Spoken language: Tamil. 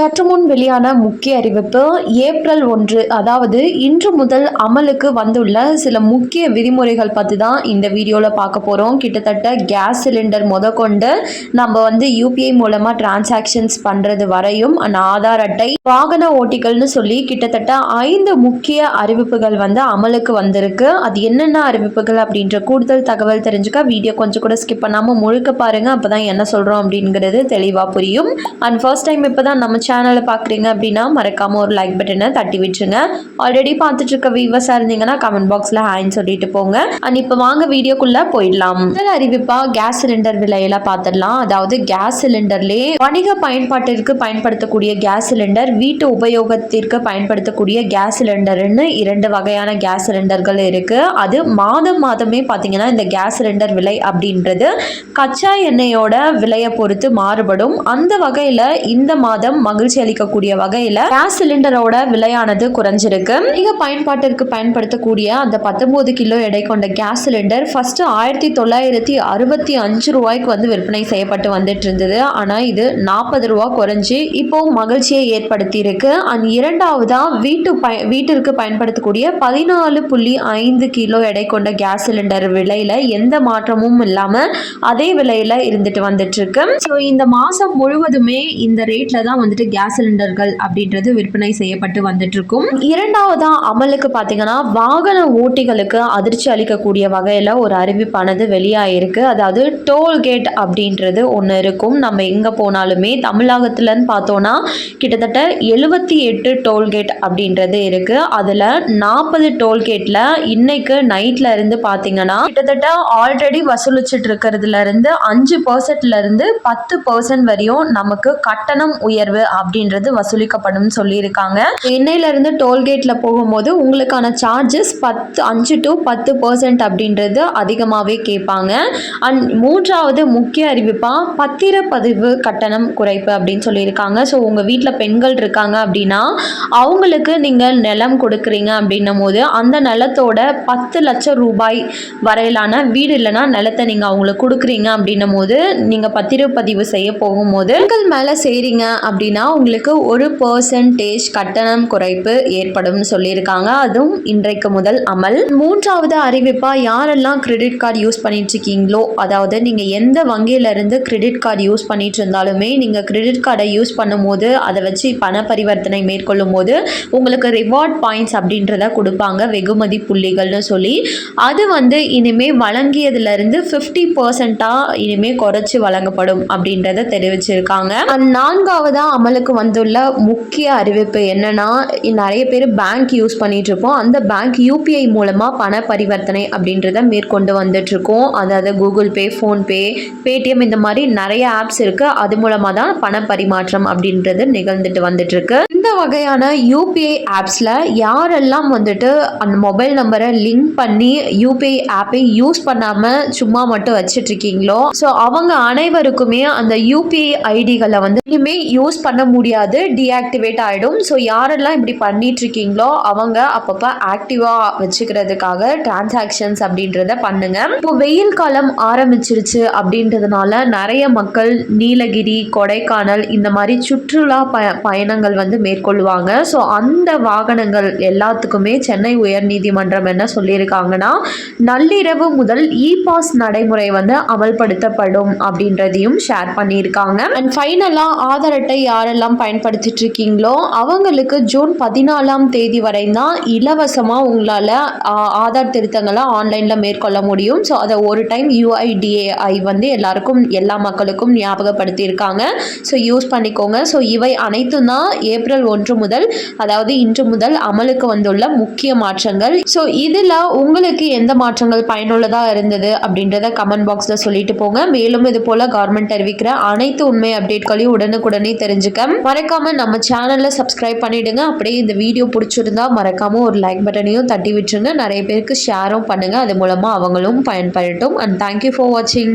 சற்று முன் வெளியான முக்கிய அறிவிப்பு ஏப்ரல் ஒன்று அதாவது இன்று முதல் அமலுக்கு வந்துள்ள சில முக்கிய விதிமுறைகள் பற்றி தான் இந்த வீடியோவில் பார்க்க போகிறோம் கிட்டத்தட்ட கேஸ் சிலிண்டர் முதற்கொண்டு நம்ம வந்து யூபிஐ மூலமாக டிரான்சாக்ஷன்ஸ் பண்ணுறது வரையும் அந்த ஆதார் அட்டை வாகன ஓட்டிகள்னு சொல்லி கிட்டத்தட்ட ஐந்து முக்கிய அறிவிப்புகள் வந்து அமலுக்கு வந்திருக்கு. அது என்னென்ன அறிவிப்புகள் அப்படின்ற கூடுதல் தகவல் தெரிஞ்சுக்க வீடியோ கொஞ்சம் கூட ஸ்கிப் பண்ணாமல் முழுக்க பாருங்கள் அப்போ தான் என்ன சொல்கிறோம் அப்படிங்கிறது தெளிவாக புரியும். அண்ட் ஃபர்ஸ்ட் டைம் இப்போ தான் நம்ம சேனலை பார்க்குறீங்க அப்படின்னா மறக்காமல் ஒரு லைக் பட்டனை தட்டி விட்டுருங்க. ஆல்ரெடி பார்த்துட்டு இருக்க வியூவர்ஸாக இருந்தீங்கன்னா கமெண்ட் பாக்ஸில் ஹாய்ன்னு சொல்லிட்டு போங்க. அண்ட் இப்போ வாங்க வீடியோக்குள்ளே போயிடலாம். முதல் அறிவிப்பாக கேஸ் சிலிண்டர் விலையெல்லாம் பார்த்துடலாம் அதாவது கேஸ் சிலிண்டர்லேயே வணிக பயன்பாட்டிற்கு பயன்படுத்தக்கூடிய கேஸ் சிலிண்டர் வீட்டு உபயோகத்திற்கு பயன்படுத்தக்கூடிய கேஸ் சிலிண்டர்னு இரண்டு வகையான கேஸ் சிலிண்டர்கள் இருக்குது அது மாதம் மாதமே பார்த்தீங்கன்னா இந்த கேஸ் சிலிண்டர் விலை அப்படின்றது கச்சா எண்ணெயோட விலையை பொறுத்து மாறுபடும். அந்த வகையில் இந்த மாதம் மகிழ்ச்சி அளிக்கக்கூடிய வகையில் கேஸ் சிலிண்டரோட விலையானது குறைஞ்சிருக்கு. அதிக பயன்பாட்டிற்கு பயன்படுத்தக்கூடிய அந்த பத்தொன்பது கிலோ எடை கொண்ட கேஸ் சிலிண்டர் ஃபர்ஸ்ட் ஆயிரத்தி தொள்ளாயிரத்தி அறுபத்தி அஞ்சு ரூபாய்க்கு வந்து விற்பனை செய்யப்பட்டு வந்துட்டு இருந்தது. ஆனால் இது நாற்பது ரூபா குறைஞ்சி இப்போ மகிழ்ச்சியை ஏற்படுத்தி இருக்கு அண்ட் இரண்டாவதா வீட்டு பய வீட்டிற்கு பயன்படுத்தக்கூடிய பதினாலு புள்ளி ஐந்து கிலோ எடை கொண்ட கேஸ் சிலிண்டர் விலையில எந்த மாற்றமும் இல்லாம அதே விலையில இருந்துட்டு வந்துட்டு இருக்கு. ஸோ இந்த மாசம் முழுவதுமே இந்த ரேட்ல தான் வந்துட்டு கேஸ் சிலிண்டர்கள் அப்படின்றது விற்பனை செய்யப்பட்டு வந்துட்டு இருக்கும் இரண்டாவதா அமலுக்கு பார்த்தீங்கன்னா வாகன ஓட்டிகளுக்கு அதிர்ச்சி அளிக்கக்கூடிய வகையில் ஒரு அறிவிப்பானது வெளியாயிருக்கு. அதாவது டோல்கேட் அப்படின்றது ஒன்று இருக்கும். நம்ம எங்கே போனாலுமே தமிழகத்துலன்னு பார்த்தோன்னா கிட்டத்தட்ட எழுபத்தி எட்டு டோல்கேட் அப்படின்றது இருக்கு. அதில் நாற்பது டோல்கேட்டில் இன்னைக்கு நைட்ல இருந்து பார்த்தீங்கன்னா கிட்டத்தட்ட ஆல்ரெடி வசூலிச்சுட்டு இருக்கிறதுல இருந்து அஞ்சு பர்சன்ட்ல இருந்து பத்து பர்சன்ட் வரையும் நமக்கு கட்டணம் உயர்வு அப்படின்றது வசூலிக்கப்படும் சொல்லியிருக்காங்க. சென்னையில இருந்து டோல்கேட்ல போகும்போது உங்களுக்கான சார்ஜஸ் பத்து அஞ்சு டு பத்து பர்சன்ட் அப்படின்றது அதிகமாகவே கேட்பாங்க. அண்ட் மூன்றாவது முக்கிய அறிவிப்பா பத்திரப்பதிவு கட்டணம் குறைப்பு அப்படின்னு சொல்லியிருக்காங்க. ஸோ உங்கள் வீட்டில் பெண்கள் இருக்காங்க அப்படின்னா அவங்களுக்கு நீங்கள் நிலம் கொடுக்குறீங்க அப்படின்னும் போது அந்த நிலத்தோட பத்து லட்சம் ரூபாய் வரையிலான வீடு இல்லைன்னா நிலத்தை நீங்கள் அவங்களுக்கு கொடுக்குறீங்க அப்படின்னும் போது நீங்கள் பத்திரப்பதிவு செய்ய போகும்போது பெண்கள் மேலே செய்கிறீங்க அப்படின்னா உங்களுக்கு ஒரு பர்சன்டேஜ் கட்டணம் குறைப்பு ஏற்படும் சொல்லியிருக்காங்க. அதுவும் இன்றைக்கு முதல் அமல். மூன்றாவது அறிவிப்பாக யாரெல்லாம் கிரெடிட் கார்டு யூஸ் பண்ணிட்டு இருக்கீங்களோ அதாவது நீங்கள் எந்த வங்கியிலிருந்து கிரெடிட் கார்டு யூஸ் பண்ணிட்டு இருந்தாலுமே நீங்கள் கிரெடிட் கார்டை யூஸ் பண்ணும்போது அதை வச்சு பண பரிவர்த்தனை மேற்கொள்ளும் போது உங்களுக்கு ரிவார்ட் பாயிண்ட்ஸ் அப்படின்றத கொடுப்பாங்க. வெகுமதி புள்ளிகள்னு சொல்லி. அது வந்து இனிமேல் வழங்கியதுலேருந்து ஃபிஃப்டி பர்சண்ட்டாக இனிமேல் குறைச்சி வழங்கப்படும் அப்படின்றத தெரிவிச்சிருக்காங்க. நான்காவதாக அமலுக்கு அமலுக்கு வந்துள்ள முக்கிய அறிவிப்பு என்னன்னா நிறைய பேர் பேங்க் யூஸ் பண்ணிட்டு இருப்போம் அந்த பேங்க் யூபிஐ மூலமாக பண பரிவர்த்தனை அப்படின்றத மேற்கொண்டு வந்துட்டு இருக்கோம் அதாவது கூகுள் பே ஃபோன்பே பேடிஎம் இந்த மாதிரி நிறைய ஆப்ஸ் இருக்கு. அது மூலமாக தான் பண பரிமாற்றம் அப்படின்றது நிகழ்ந்துட்டு வந்துட்டு இருக்கு இந்த வகையான யூபிஐ ஆப்ஸில் யாரெல்லாம் வந்துட்டு அந்த மொபைல் நம்பரை லிங்க் பண்ணி யூபிஐ ஆப்பை யூஸ் பண்ணாமல் சும்மா மட்டும் வச்சிட்டு இருக்கீங்களோ ஸோ அவங்க அனைவருக்குமே அந்த யூபிஐ ஐடிகளை வந்து இனிமே யூஸ் பண்ண முடியாது டீஆக்டிவேட் ஆகிடும் ஸோ யாரெல்லாம் இப்படி பண்ணிட்டு இருக்கீங்களோ அவங்க அப்பப்போ ஆக்டிவாக வச்சுக்கிறதுக்காக டிரான்சாக்ஷன்ஸ் அப்படின்றத பண்ணுங்க. இப்போ வெயில் காலம் ஆரம்பிச்சிருச்சு அப்படின்றதுனால நிறைய மக்கள் நீலகிரி கொடைக்கானல் இந்த மாதிரி சுற்றுலா ப பயணங்கள் வந்து மேற்கொள்வாங்க. ஸோ அந்த வாகனங்கள் எல்லாத்துக்குமே சென்னை உயர்நீதிமன்றம் என்ன சொல்லியிருக்காங்கன்னா நள்ளிரவு முதல் இ பாஸ் நடைமுறை வந்து அமல்படுத்தப்படும் அப்படின்றதையும் ஷேர் பண்ணியிருக்காங்க. அண்ட் ஃபைனலாக ஆதார் அட்டை யாரெல்லாம் பயன்படுத்திட்டு இருக்கீங்களோ அவங்களுக்கு ஜூன் பதினாலாம் தேதி வரை தான் இலவசமாக உங்களால் ஆதார் திருத்தங்களை ஆன்லைனில் மேற்கொள்ள முடியும். ஸோ அதை ஒரு டைம் யூஐடிஏஐ வந்து எல்லாருக்கும் எல்லா மக்களுக்கும் ஞாபகப்படுத்தியிருக்காங்க. ஸோ யூஸ் பண்ணிக்கோங்க. ஸோ இவை அனைத்தும் தான் ஏப்ரல் ஒன்று முதல் அதாவது இன்று முதல் அமலுக்கு வந்துள்ள முக்கிய மாற்றங்கள். ஸோ இதில் உங்களுக்கு எந்த மாற்றங்கள் பயனுள்ளதாக இருந்தது அப்படின்றத கமெண்ட் பாக்ஸில் சொல்லிட்டு போங்க. மேலும் இது போல் கவர்மெண்ட் அறிவிக்கிற அனைத்து உண்மை அப்டேட்களையும் உடனுக்குடனே தெரிஞ்சுக்க மறக்காம நம்ம சேனல்ல சப்ஸ்கிரைப் பண்ணிடுங்க. அப்படியே இந்த வீடியோ பிடிச்சிருந்தா மறக்காம ஒரு லைக் பட்டனையும் தட்டி விட்டுருங்க. நிறைய பேருக்கு ஷேரும் பண்ணுங்க. அது மூலமாக அவங்களும் பயன்படட்டும் அண்ட் தேங்க்யூ ஃபார் வாட்சிங்